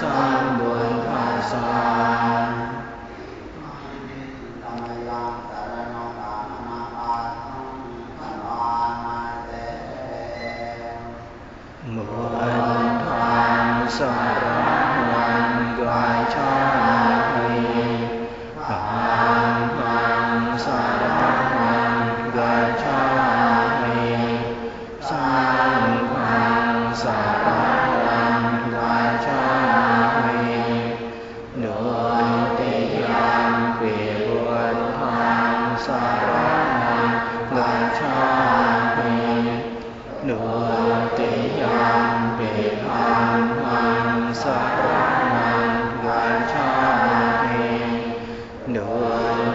Sorry.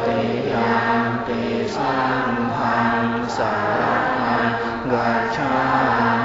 ติยันติสังพันสารนังกัจฉา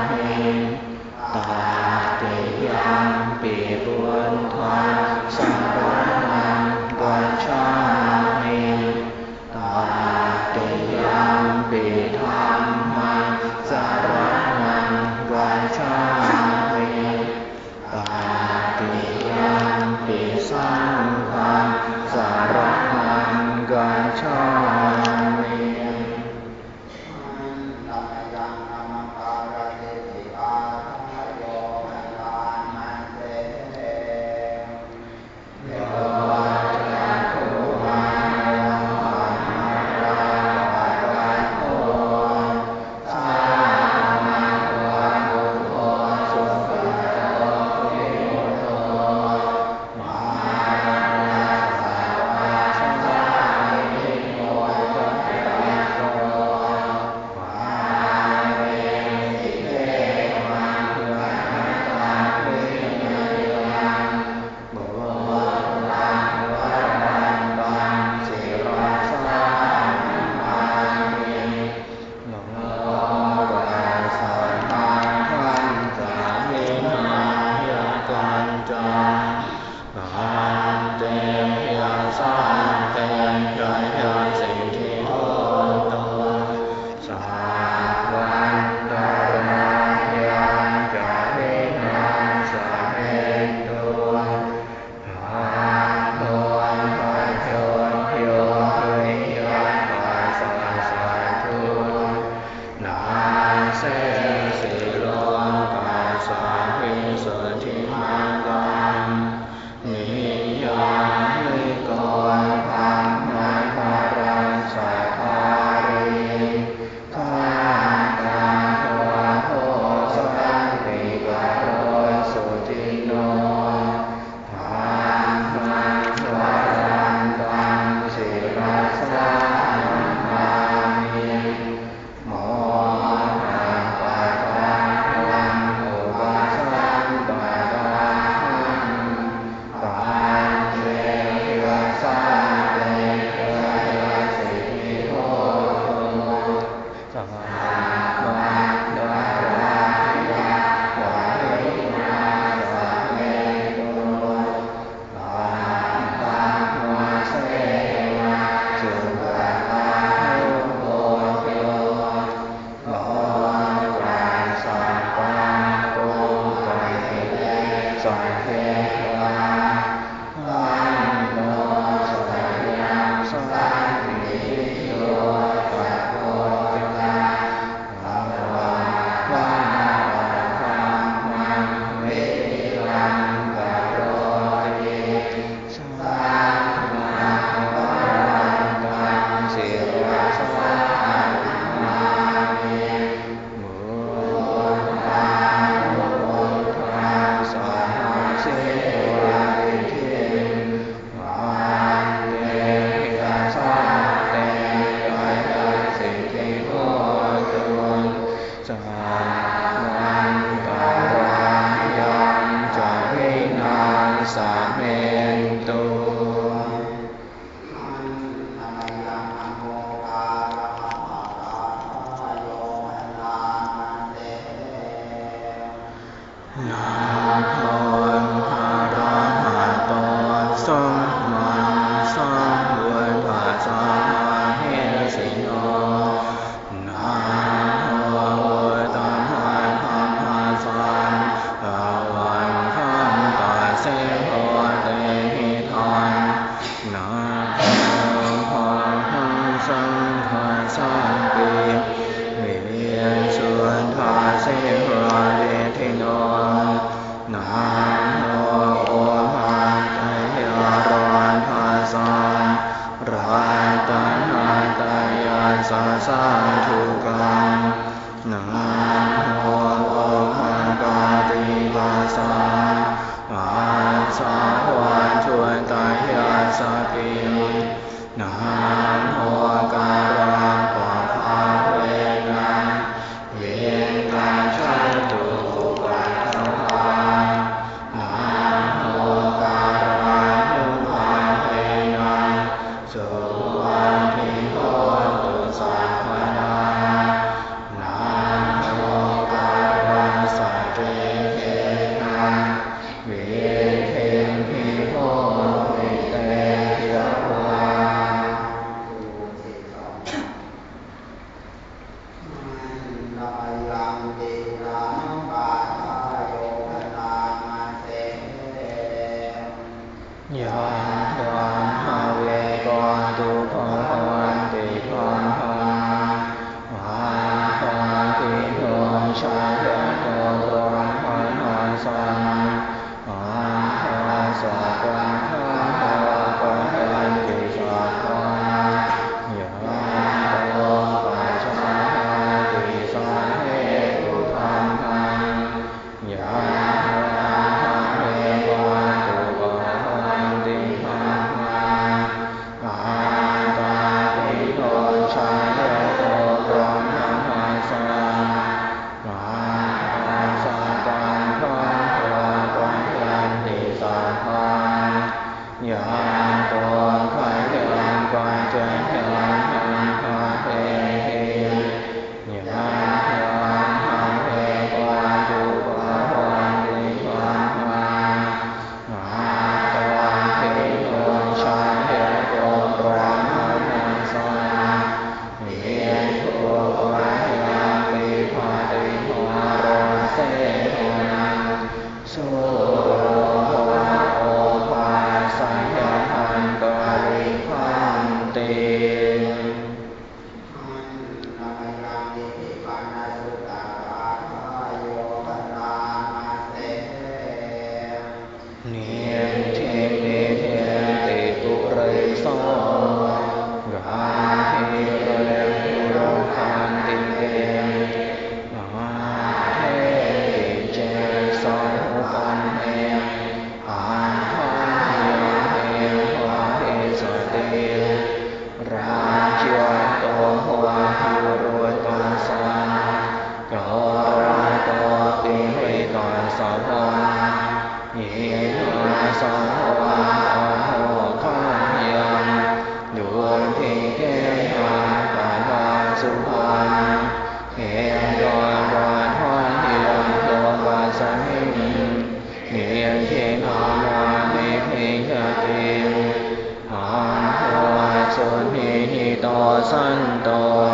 สันต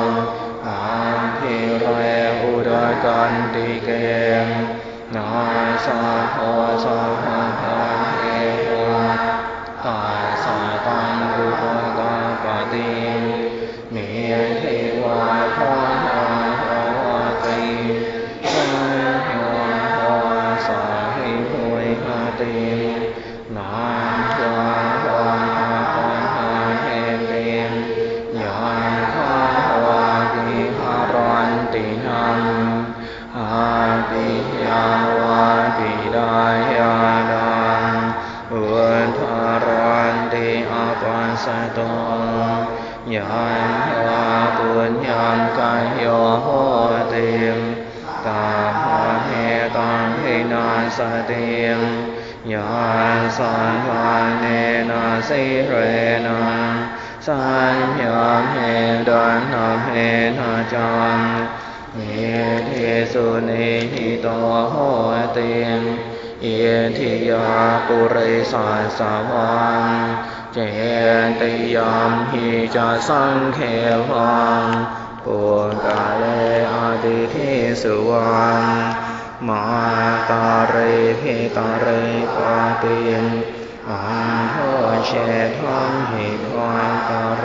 นหามพิเรอุดรกันติเกมนาสาโอสา สสโตยันวาปุญญามกายโยโหติมตาภาเหตังหินาสติมยาสันวาเนนาสิเรนังสัญญาเหดันนาเหนาจังเอทิสุนิหิโตโหติม เอทิยาปุริสัสาวังเจติยามหิจะสังเขวังปุกาเลอติทิสุวังมาตาเรพิตาเรปาติมอังโทเชทังหิทวังตาเร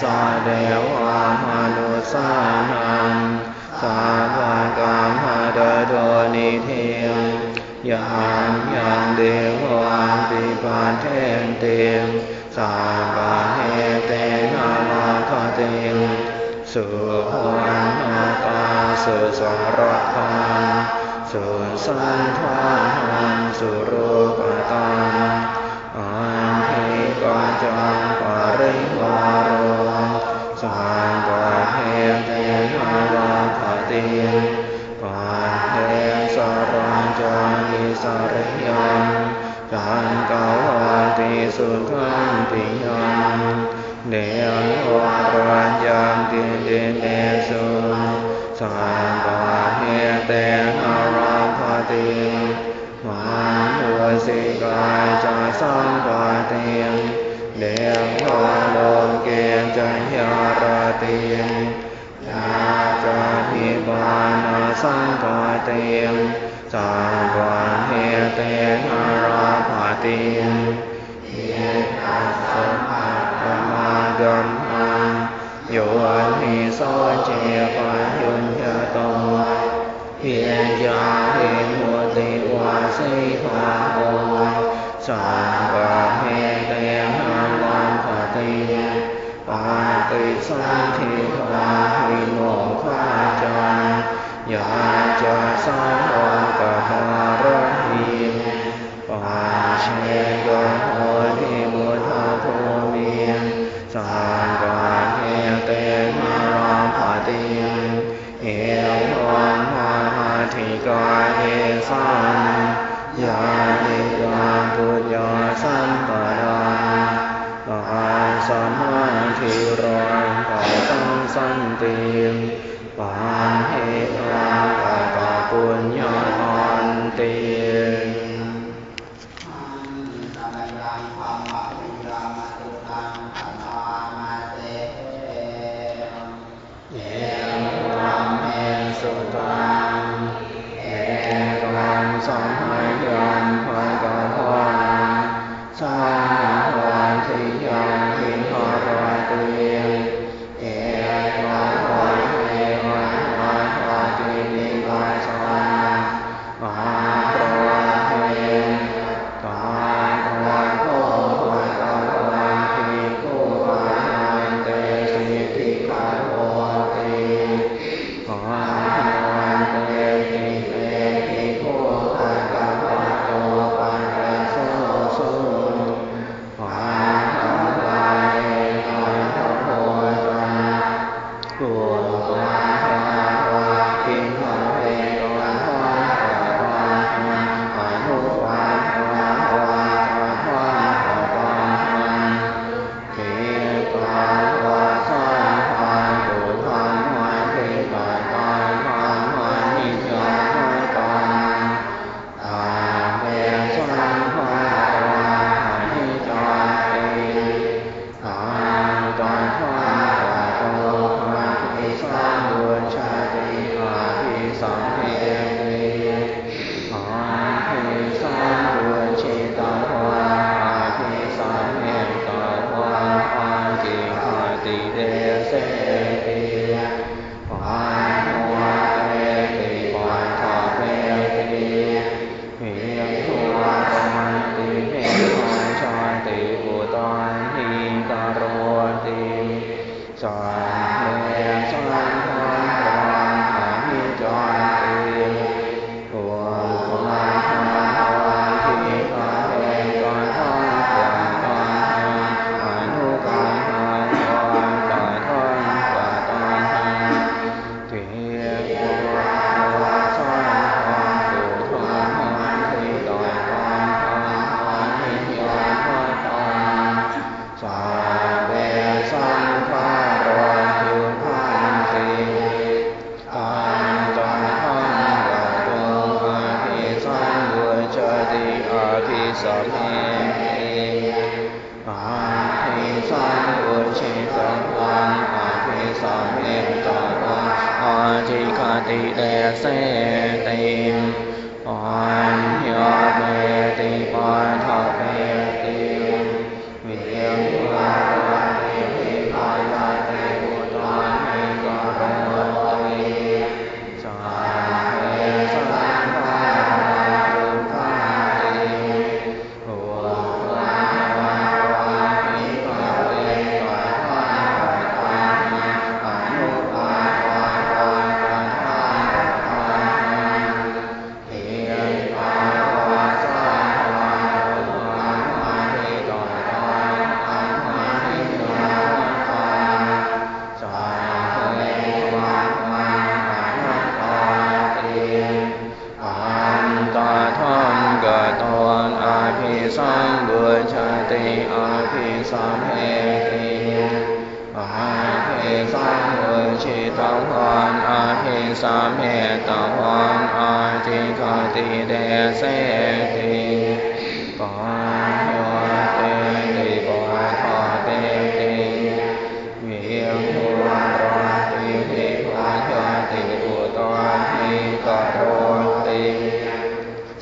สาเดวามนุสานังสาวกามหาดโดนิเทมยังยามยังเดวันปิปาเทนเตมสาปาเฮเตนาลาคาเตมสุวันนาตาสุสรคังสุสันทานสุรูปตังอันเทิปัจจังปริวารุ สามปะเทเตนาลาคาตมปันเทสารัญจานิสาริยังจันกาวาติสุขันติยังเดียวะรัญญังติเดเตสุสัมปะเฮเตนาราภาติมานุสิกายจะสัมปะเตเดวะโลเกจัญญาราติยาจาทิปานาสังกาเตมสัมปะเฮเตนาราภาติเยตัสสะภะคะมาดัมมังโยนิโสเจปัญญุญญา ภาติปาติสันทิทาหิโมฆาจังยาจะสังโฆกหารหิมปาเชโยโหทิมุทาภูมิสัมปะเฮเตนาราภาติยังเอวังมาธิกาเอสังยานิยาปุญญาสัมปา สัมมาทิรังกาตังสันติมปานเฮรังปะกะปุญญาอันติ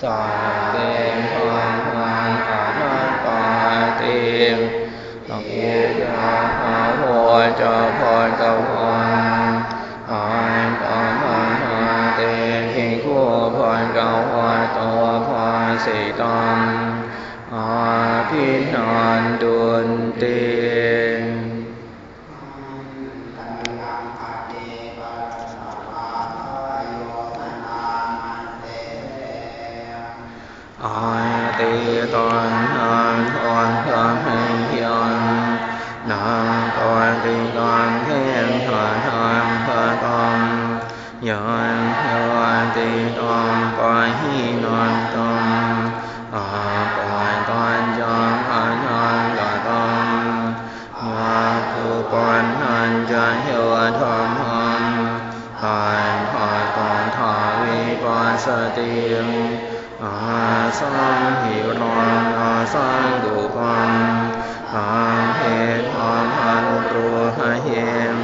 สัตเตปังมังอานาปาเตมสังเอตาหาโหจะพรกวันอาปันมาเตมพิงคู่พรกวันตัวพรสิตัอาพินันดุนเติ toàn cõi đoàn toàn ở cõi toàn cho ở nhân là toàn mà cứ quan hành cho hiểu thầm hơn hành hỏi toàn thọ vi quan sơ tiên ở sanh hiểu đoàn ở sanh đủ quan hết hoàn hành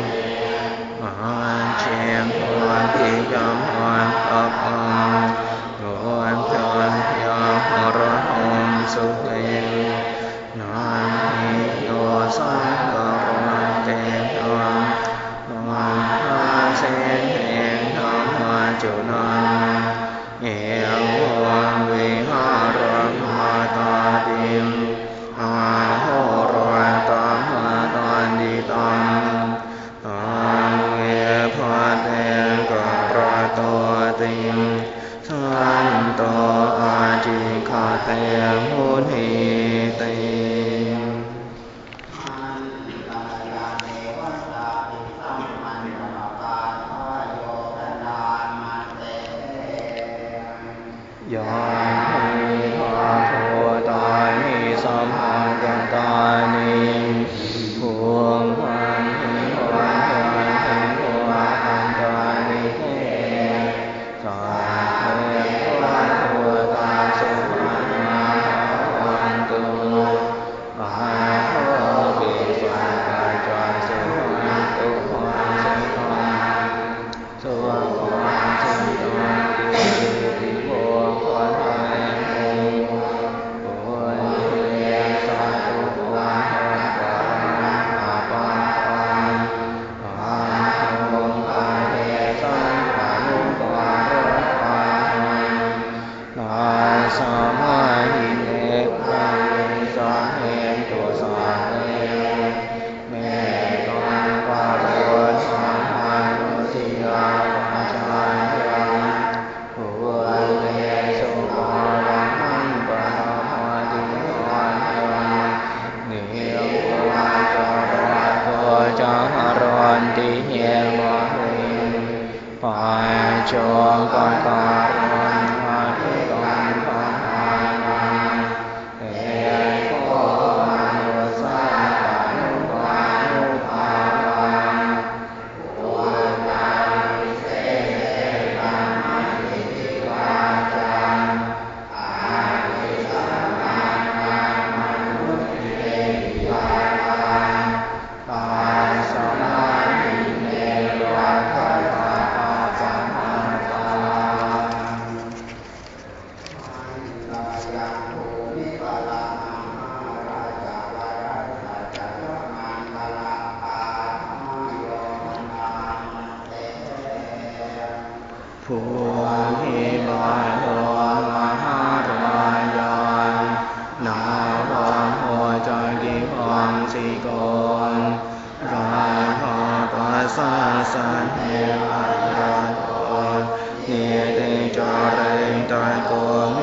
ต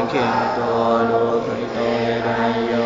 ดูขิตัวดูขิโตไดโย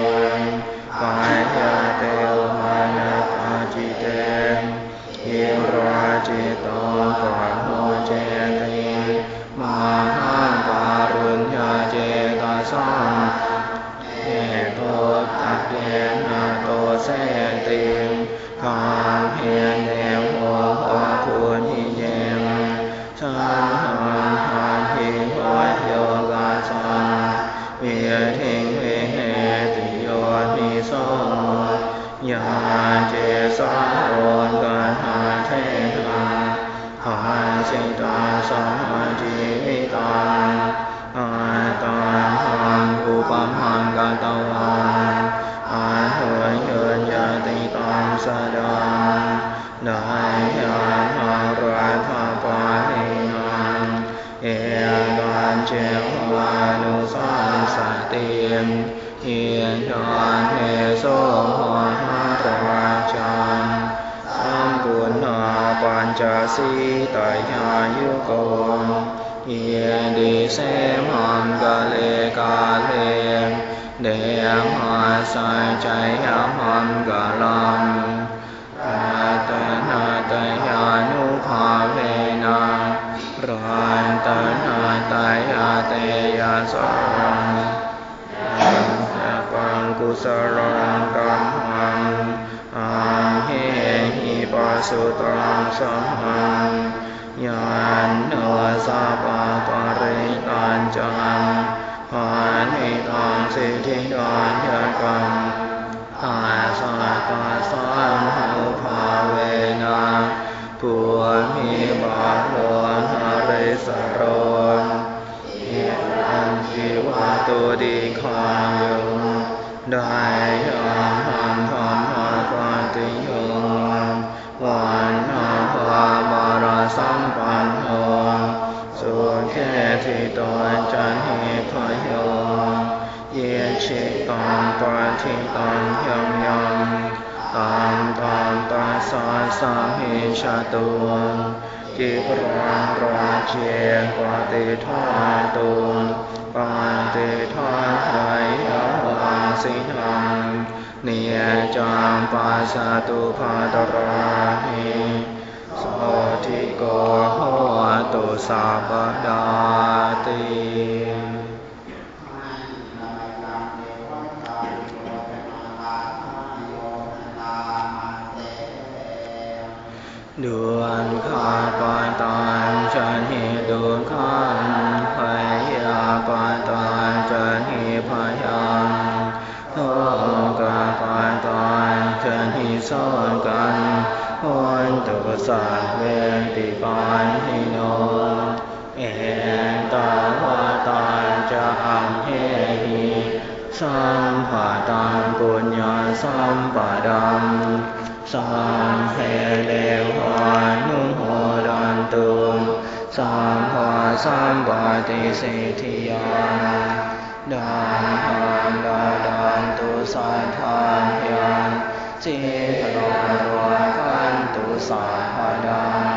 สีตายายุโกเยดิเสมังกะเลกาเลเดมหาสายใจยามังกะลังอาตนาตยานุภาเวนะรันตนาตยาเตยาสังปังกุสลังกัมหังอาเฮหิปัสสุตังสัมหังยานโนสาปะปะริตันจังหานิตังสิทธิดานยกังอาสาตาสัมหาภาเวนะผัวมีบาปโลนหาริสโรนเอตังชีวะตุดีคายุได้ ทิตนจันหิพโยเยชิตังปะทิตังยังยังตังตังตัสสะสาหิชาตุงกิปรังราเจปฏิทาตุงปฏิทาไทยวังสิหังเนียจังปัสสตุภาตราหิ ธิโกโหตุสัพดาติดวนข้าปาตานฉันหิดวงข้าพยาปาตานฉันหิพยังโทกาปาตานฉันหิสอนกัน วันตุสัตเวนติปานหิโน เอตาวาตาจะอัมเหหิสัมภาตังปุญญาสัมปะดังสัมเพเลวานุโหดันตุสัมภาสัมปติสิทธิยาดังหังดาดันตุสัทธานยันจิตโลโรกันตุ สัพพดัง